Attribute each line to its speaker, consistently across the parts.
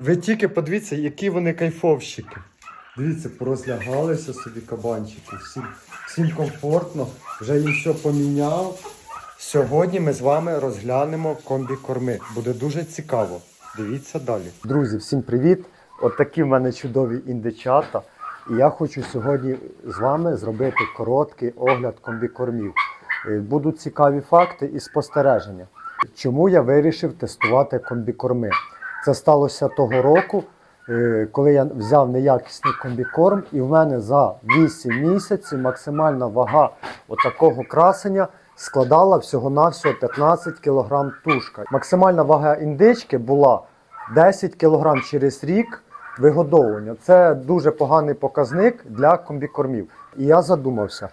Speaker 1: Ви тільки подивіться, які вони кайфовщики. Дивіться, порозлягалися собі кабанчики. Всім, всім комфортно. Вже їм все поміняв. Сьогодні ми з вами розглянемо комбікорми. Буде дуже цікаво. Дивіться далі. Друзі, всім привіт! От такі в мене чудові індичата. І я хочу сьогодні з вами зробити короткий огляд комбікормів. Е, Будуть цікаві факти і спостереження. Чому я вирішив тестувати комбікорми? Це сталося того року, е, коли я взяв неякісний комбікорм, і в мене за 8 місяців максимальна вага отакого красення складала всього-навсього 15 кг тушка. Максимальна вага індички була 10 кг через рік вигодовування. Це дуже поганий показник для комбікормів. І я задумався.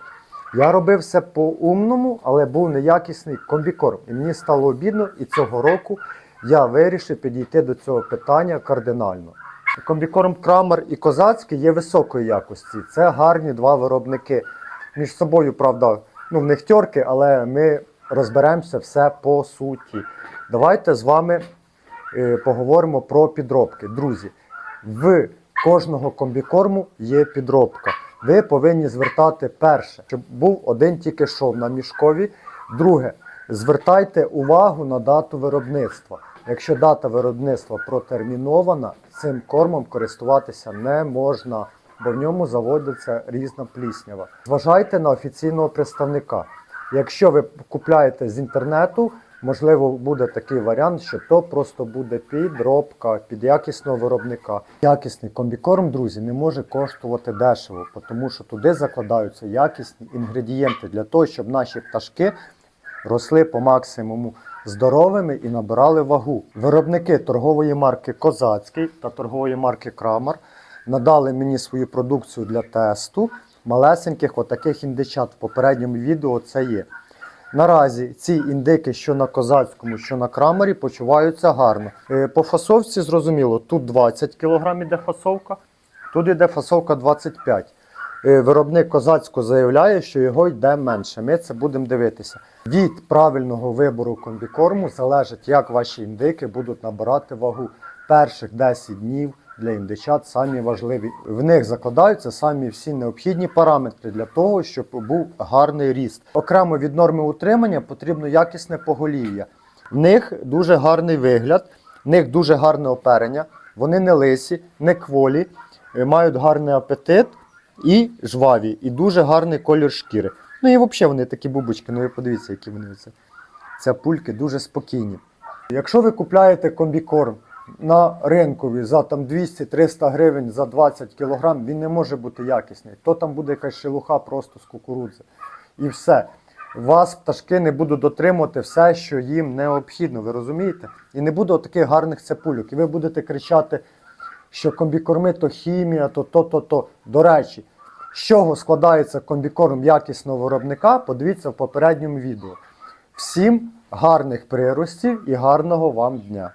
Speaker 1: Я робив все по-умному, але був неякісний комбікорм. І мені стало обідно, і цього року я вирішив підійти до цього питання кардинально. Комбікорм Крамер і Козацький є високої якості. Це гарні два виробники. Між собою, правда, ну в них тьорки, але ми розберемося все по суті. Давайте з вами е, поговоримо про підробки. Друзі, в кожного комбікорму є підробка. Ви повинні звертати перше, щоб був один тільки шов на мішкові. Друге, звертайте увагу на дату виробництва. Якщо дата виробництва протермінована, цим кормом користуватися не можна, бо в ньому заводиться різна пліснява. Зважайте на офіційного представника. Якщо ви купляєте з інтернету, можливо, буде такий варіант, що то просто буде підробка під якісного виробника. Якісний комбікорм, друзі, не може коштувати дешево, тому що туди закладаються якісні інгредієнти для того, щоб наші пташки росли по максимуму здоровими і набирали вагу. Виробники торгової марки Козацький та торгової марки Крамар надали мені свою продукцію для тесту. Малесеньких отаких індичат в попередньому відео це є. Наразі ці індики, що на козацькому, що на крамері, почуваються гарно. Е, По фасовці зрозуміло, тут 20 кг іде фасовка, тут іде фасовка 25 Е, Виробник козацького заявляє, що його йде менше. Ми це будемо дивитися. Від правильного вибору комбікорму залежить, як ваші індики будуть набирати вагу. Перших 10 днів для індичат самі важливі. В них закладаються самі всі необхідні параметри для того, щоб був гарний ріст. Окремо від норми утримання потрібно якісне поголів'я. В них дуже гарний вигляд, в них дуже гарне оперення, вони не лисі, не кволі, е, мають гарний апетит і жваві, і дуже гарний колір шкіри. Ну і взагалі вони такі бубочки, ну ви подивіться, які вони це. Це пульки дуже спокійні. Якщо ви купляєте комбікорм на ринкові за там 200-300 гривень за 20 кг, він не може бути якісний. То там буде якась шелуха просто з кукурудзи. І все. Вас пташки не будуть дотримувати все, що їм необхідно, ви розумієте? І не буде таких гарних цепульок. І ви будете кричати, що комбікорми то хімія, то то, то, то. До речі, з чого складається комбікорм якісного виробника, подивіться в попередньому відео. Всім гарних приростів і гарного вам дня!